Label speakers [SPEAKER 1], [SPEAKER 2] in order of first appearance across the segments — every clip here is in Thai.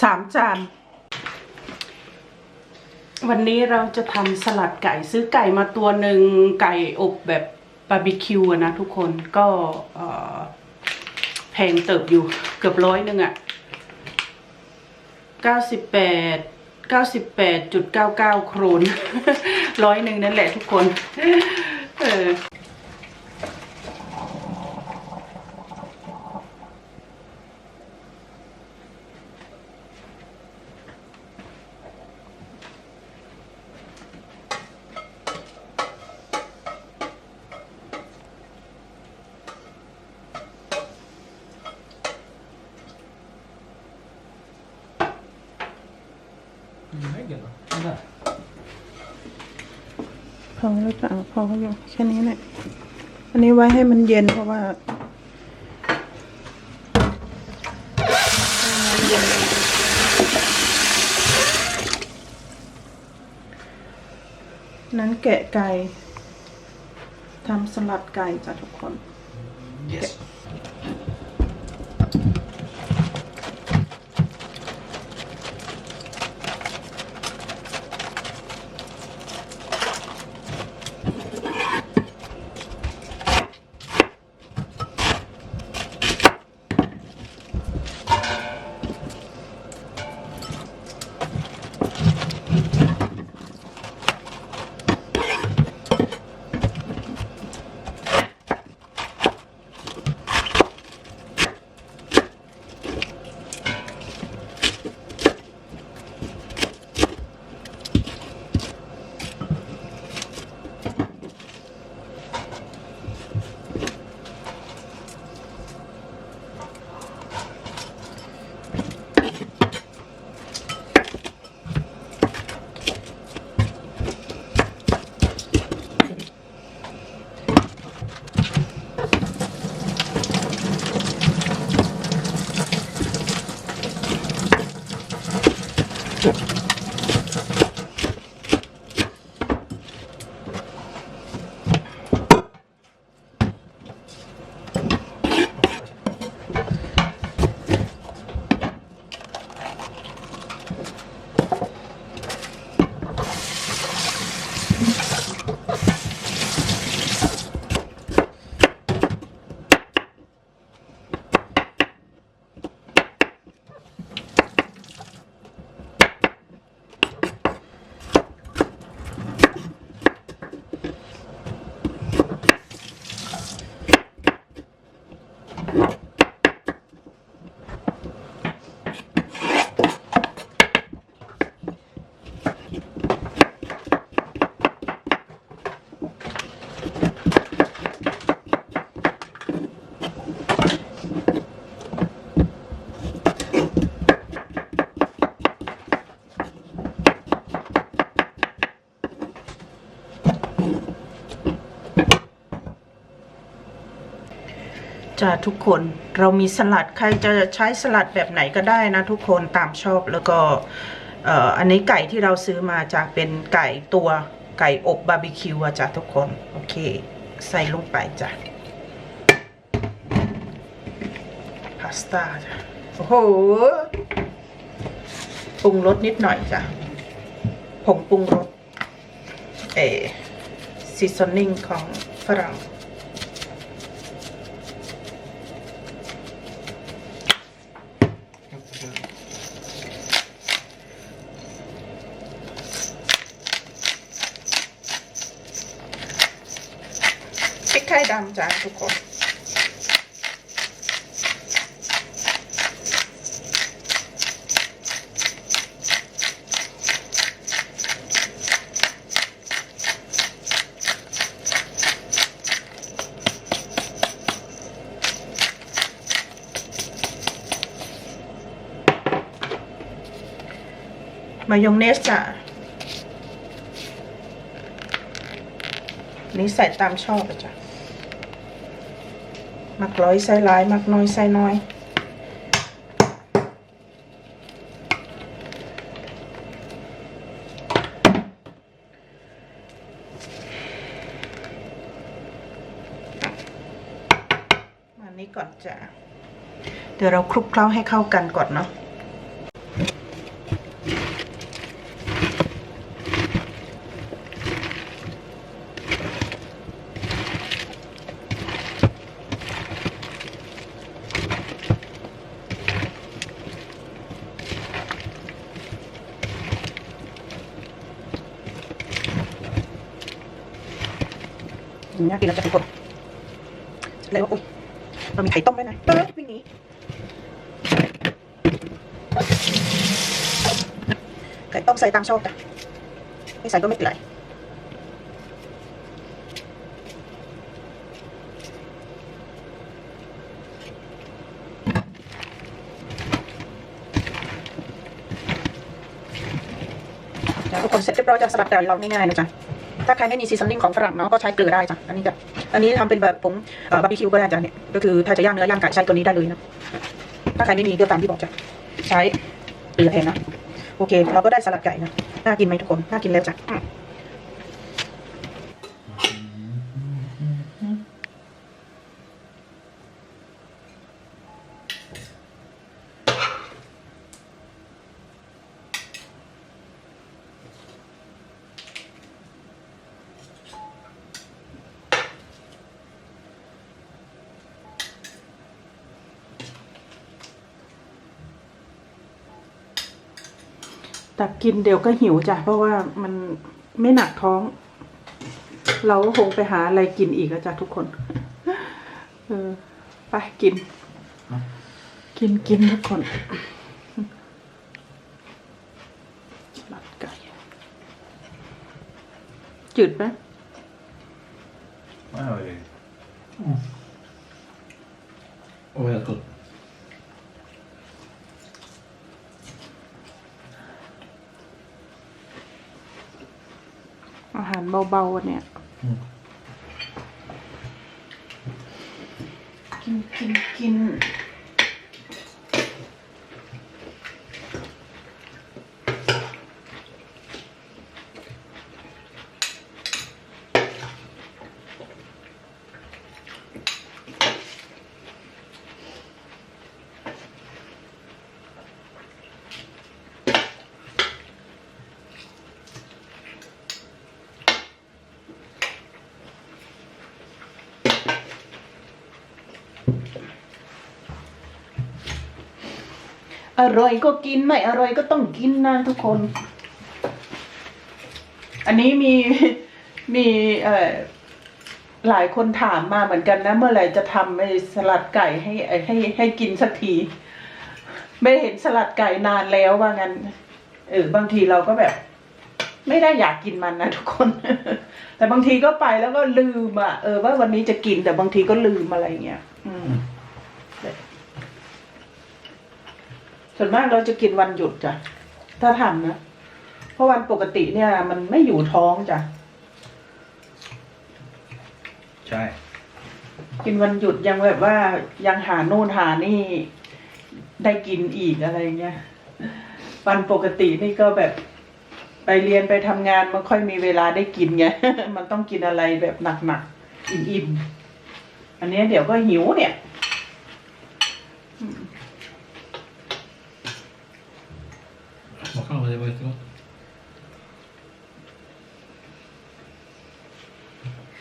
[SPEAKER 1] สามจาน วันนี้เราจะทำสลัดไก่ซื้อไก่มาตัวหนึ่งไก่อบแบบบาร์บีคิวนะทุกคนก็แพงเติบอยู่เกือบร้อยหนึ่งอะเก้าสิบแปดเก้าสิบแปดจุดเก้าเก้าโครนร้อยหนึ่งนั่นแหละทุกคน เออ
[SPEAKER 2] อแล้วจ้ะพอแล้วแค่นี้แหละอันนี้ไว้ให้มันเย็นเพราะว่านั้นแกะไก่ทำสลัดไก่จ้ะทุกคน
[SPEAKER 3] Yes.
[SPEAKER 1] จ้าทุกคนเรามีสลัดใครจะใช้สลัดแบบไหนก็ได้นะทุกคนตามชอบแล้วก็เอ่ออันนี้ไก่ที่เราซื้อมาจะเป็นไก่ตัวไก่อบบาร์บีคิวอะจ้ะทุกคนโอเค ใส่ลงไปจ้ะพาสต้าจ้ะโอ้โหปรุงรสนิดหน่อยจ้ะผงปรุงรสเอซีซอนนิ่งของฝรั่งำจ้าทุกคนมายองเนสจ้ะนี่ใส่ตามชอบจ้ะ มักร้อยใส่หลาย มักน้อยใส่น้อยมานี้ก่อนจ้ะเดี๋ยวเราคลุกเคล้าให้เข้ากันก่อนเนาะ
[SPEAKER 4] น่ากินแล้วจะทุกคนแล้วอุ้ยเรามีไข่ต้มด้วยนะเออวิ่งหนีไข่ต้มใส่ตามชอบจ้ะไม่ใส่ก็ไม่เป็นไรทุกคนเสร็จเรียบร้อยจะสลัดไก่เราง่ายๆนะจ๊ะ ถ้าใครไม่มีซีซันนิ่งของฝรั่งเนาะก็ใช้เกลือได้จ้ะอันนี้จ้ะอันนี้ทำเป็นแบบผงบาร์บีคิวก็ได้จ้ะเนี่ยก็คือถ้าจะย่างเนื้อย่างไก่ใช้ตัวนี้ได้เลยนะถ้าใครไม่มีเก็ตามที่บอกจ้ะใช้เกลือแทนนะโอเค เราก็ได้สลัดไก่นะน่ากินไหมทุกคนน่ากินแล้วจ้ะ อืมตักกินเดี๋ยวก็หิวจ้ะเพราะว่ามันไม่หนักท้อง เราก็คงไปหาอะไรกินอีกอะจ้ะทุกคน เออไปกิน กินกินทุกคนสลัดไก่จืดไหม
[SPEAKER 3] Oj.
[SPEAKER 5] Åh, jag tror...
[SPEAKER 1] อาหาร เบาๆเนี่ย
[SPEAKER 5] อืม
[SPEAKER 1] กินกินกิน อร่อยก็กินไม่อร่อยก็ต้องกินนะทุกคน อันนี้มีมีเอ่อหลายคนถามมาเหมือนกันนะ เมื่อไหร่จะทำไอ้สลัดไก่ให้ให้ให้กินสักที ไม่เห็นสลัดไก่นานแล้วว่างั้นเออบางทีเราก็แบบ ไม่ได้อยากกินมันนะทุกคน แต่บางทีก็ไปแล้วก็ลืมอะเออว่าวันนี้จะกินแต่บางทีก็ลืมอะไรเงี้ย อืม ส่วนมากเราจะกินวันหยุดจ้ะ ถ้าทำนะ เพราะวันปกติเนี่ย มันไม่อยู่ท้องจ้ะ
[SPEAKER 3] ใช่
[SPEAKER 1] กินวันหยุดยังแบบว่ายังหาโน่นหานี่ได้กินอีกอะไรเงี้ย วันปกตินี่ก็แบบไปเรียนไปทำงานมันค่อยมีเวลาได้กินไง มันต้องกินอะไรแบบหนักๆ อิ่มๆ อันนี้เดี๋ยวก็หิวเนี่ย
[SPEAKER 5] Vad fan var det? var jättegott.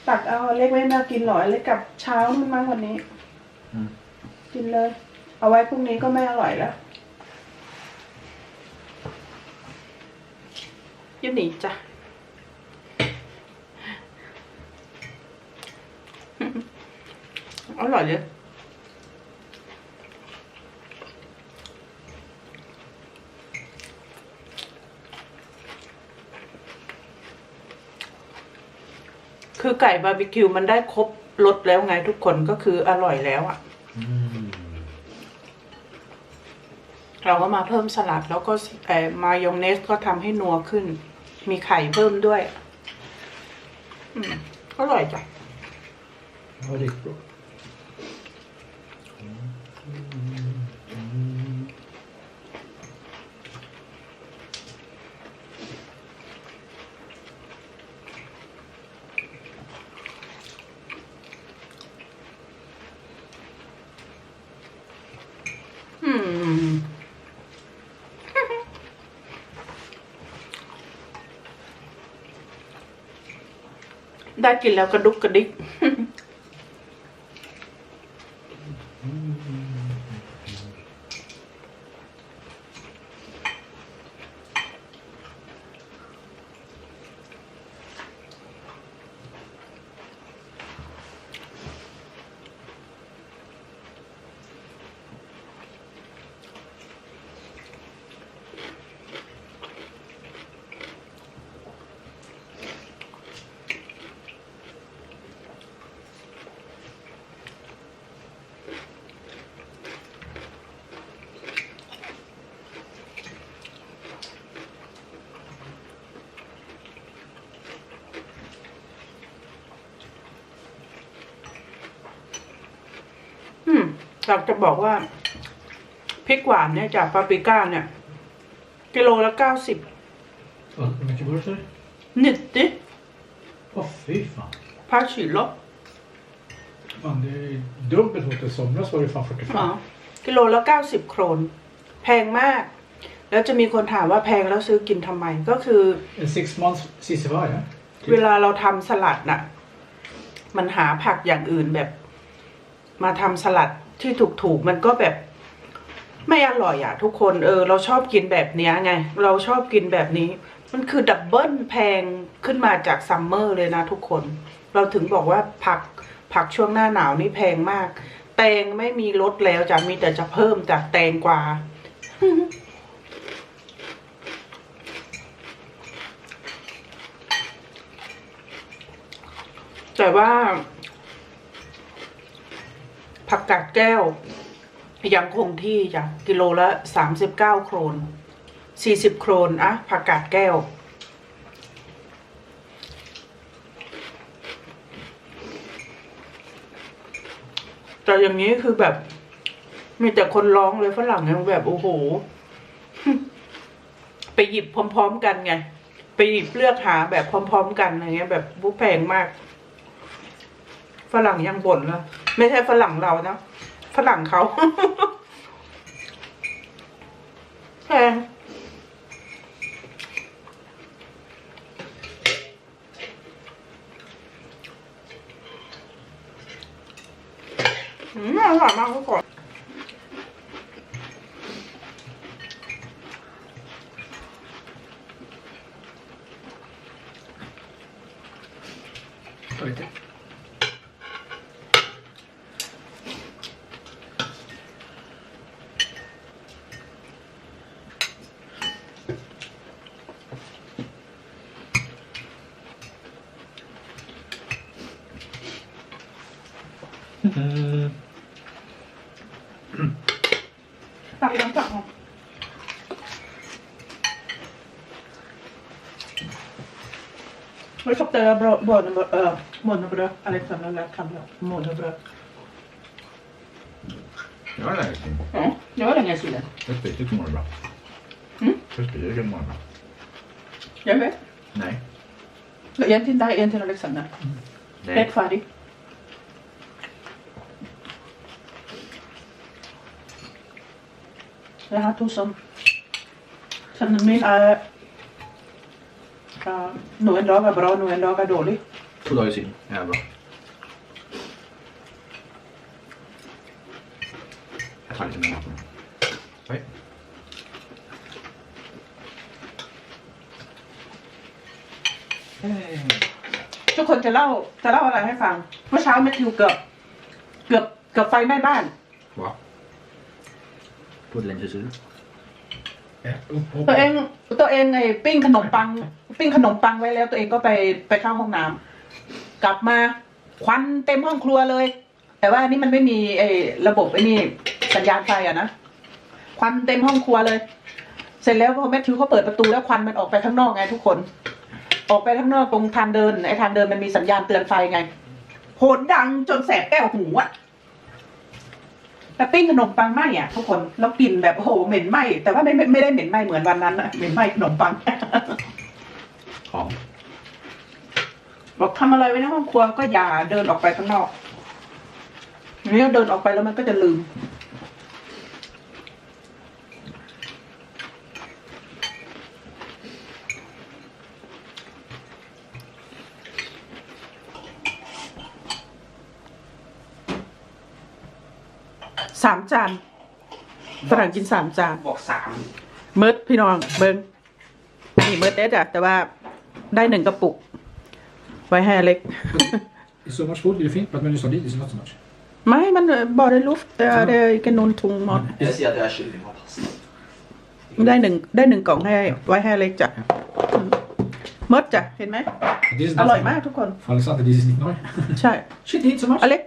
[SPEAKER 1] ตักเอาเล็กไว้มากินหน่อยเล็กกับเช้ามันมั้งวันนี้ กินเลย เอาไว้พรุ่งนี้ก็ไม่อร่อยแล้วอยูหนีจ้ะอร่อยเลย คือไก่บาร์บีคิวมันได้ครบรสแล้วไงทุกคนก็คืออร่อยแล้วอะเราก็มาเพิ่มสลัดแล้วก็เอ่มายองเนสก็ทำให้นัวขึ้น มีไข่เพิ่มด้วย อืมอร่อยจ้ะ
[SPEAKER 5] อร่อย
[SPEAKER 1] อืม ได้กินแล้วกระดุกกระดิก อยากจะบอกว่าพริกหวานเนี่ยจากปาปริก้าเนี่ย กิโลละเก้าสิบ
[SPEAKER 5] Vad hur mycket var det för?
[SPEAKER 1] นิดดิ
[SPEAKER 5] Åh fy fan.
[SPEAKER 1] พาชิโล
[SPEAKER 5] Fan det är dubbelt mot i somras var det fan 45.
[SPEAKER 1] อ๋อกิโลละเก้าสิบโครน แพงมาก แล้วจะมีคนถามว่าแพงแล้วซื้อกินทำไม ก็คือ
[SPEAKER 5] En six months CCVI ja?
[SPEAKER 1] เวลาเราทำสลัดน่ะ มันหาผักอย่างอื่นแบบ มาทำสลัด ที่ถูกๆมันก็แบบไม่อร่อยอะทุกคนเออ เราชอบกินแบบเนี้ยไง เราชอบกินแบบนี้ มันคือดับเบิลแพงขึ้นมาจากซัมเมอร์เลยนะทุกคน เราถึงบอกว่าผักผักช่วงหน้าหนาวนี่แพงมาก แตงไม่มีลดแล้วจะมีแต่จะเพิ่มจากแตงกวาแต่ว่า ผักกาดแก้ว ยังคงที่จ้ะกิโลละสามสิบเก้าโครนสี่สิบโครนอะผักกาดแก้ว แต่อย่างนี้คือแบบ มีแต่คนร้องเลยฝรั่งยังแบบ โอ้โห ไปหยิบพร้อม ๆ กันไง ไปหยิบเลือกหาแบบพร้อม ๆ กันอะไรเงี้ยแบบบุแพงมาก ฝรั่งยังบ่นเลย ไม่ใช่ฝรั่งเรานะ ฝรั่งเขาแพงอืมอร่อยมากทุกคน
[SPEAKER 5] Ta lite.
[SPEAKER 3] Mm.
[SPEAKER 1] ตักน้ำตักเอาไม่ชอบเตอร์บรบนเอ่อมนบรอะไรสำนักแล้วคำแล้วมนบร
[SPEAKER 3] Jag har lärt mig.
[SPEAKER 1] อ๋อเดี๋ยวว่าอย่างไงสิล่ะ
[SPEAKER 3] Jag tycker mår bra.
[SPEAKER 1] Mm.
[SPEAKER 3] Jag tycker mår bra.
[SPEAKER 1] ยังไง
[SPEAKER 3] Nej.
[SPEAKER 1] เหลือยันที่ได้เอ็นที่เราเล็กสันนะเล็ก
[SPEAKER 3] Nej.
[SPEAKER 1] ฟา ดิ Jag har tusen. Sen min är... Uh, nu en dag är bra, nu en dag är dålig.
[SPEAKER 3] Två dagar sen. Ja, bra. Jag tar lite mer mat nu. Oj.
[SPEAKER 1] ทุกคนจะเล่าจะเล่าอะไรให้ฟัง เมื่อเช้าแมทธิวเกือบเกือบเกือบไฟไหม้บ้าน
[SPEAKER 3] Va? På ett längre sida.
[SPEAKER 5] Ät upp
[SPEAKER 1] ตัวเองตัวเองไอ้ปิ้งขนมปัง ปิ้งขนมปังไว้แล้ว ตัวเองก็ไปไปเข้าห้องน้ำกลับมาควันเต็มห้องครัวเลย แต่ว่าอันนี่มันไม่มีไอ้ระบบไอ้นี่สัญญาณไฟอะนะควันเต็มห้องครัวเลย เสร็จแล้วพอแมทธิวเขาเปิดประตูแล้วควันมันออกไปข้างนอกไงทุกคน ออกไปข้างนอกตรงทางเดินไอ้ทางเดินมันมีสัญญาณเตือนไฟไงโหนดังจนแสบแก้วหูอะ แต่ปิ้งขนมปังไหมอะทุกคนแล้วกลิ่นแบบโอ้โหเหม็นไหมแต่ว่าไม่ไม่ไม่ได้เหม็นไหมเหมือนวันนั้นอะเหม็นไหมขนมปัง
[SPEAKER 3] Ja.
[SPEAKER 1] บอกทำอะไรไว้ในห้องครัวก็อย่าเดินออกไปข้างนอกนี่เดินออกไปแล้วมันก็จะลืม สามจานฝรั่งกินสามจาน
[SPEAKER 3] บอกสาม
[SPEAKER 1] เมิร์ดพี่น้องเบิงนี่เมิร์ดเด็ดอะแต่ว่าได้หนึ่งกระปุก ไว้ให้อเล็ก
[SPEAKER 5] It's so much food, är det fint? But when you sa dit, it's not so much.
[SPEAKER 1] ไม่ มันบอได้ลุฟแต่ได้กันนนทุงหมด
[SPEAKER 6] Jag ser att jag har kyckling och pasta.
[SPEAKER 1] ได้หนึ่งได้หนึ่งกล่องให้ไว้ให้อเล็กจ้ะอืมเมิร์ดจ้ะเห็นไหม
[SPEAKER 5] This is
[SPEAKER 1] อ
[SPEAKER 5] not
[SPEAKER 1] ร่อย
[SPEAKER 5] so
[SPEAKER 1] มาก
[SPEAKER 5] much.
[SPEAKER 1] ทุกคน
[SPEAKER 5] Fan, Alexander, this is not nice.
[SPEAKER 1] ใช่
[SPEAKER 5] Shit, eat so much.
[SPEAKER 1] อเล็ก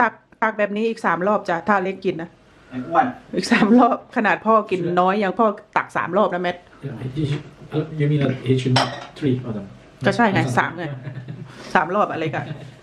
[SPEAKER 1] ตัก ตักแบบนี้อีกสามรอบจ้ะถ้าอเล็กกินนะ
[SPEAKER 6] En one.
[SPEAKER 1] อีกสามรอบขนาดพ่อกินน้อยยังพ่อตักสามรอบนะแมท
[SPEAKER 5] Yeah, he should, uh, you mean that he should not three of them?
[SPEAKER 1] ก็ใช่ไงสามไงสามรอบอะไรกัน
[SPEAKER 5] Yeah.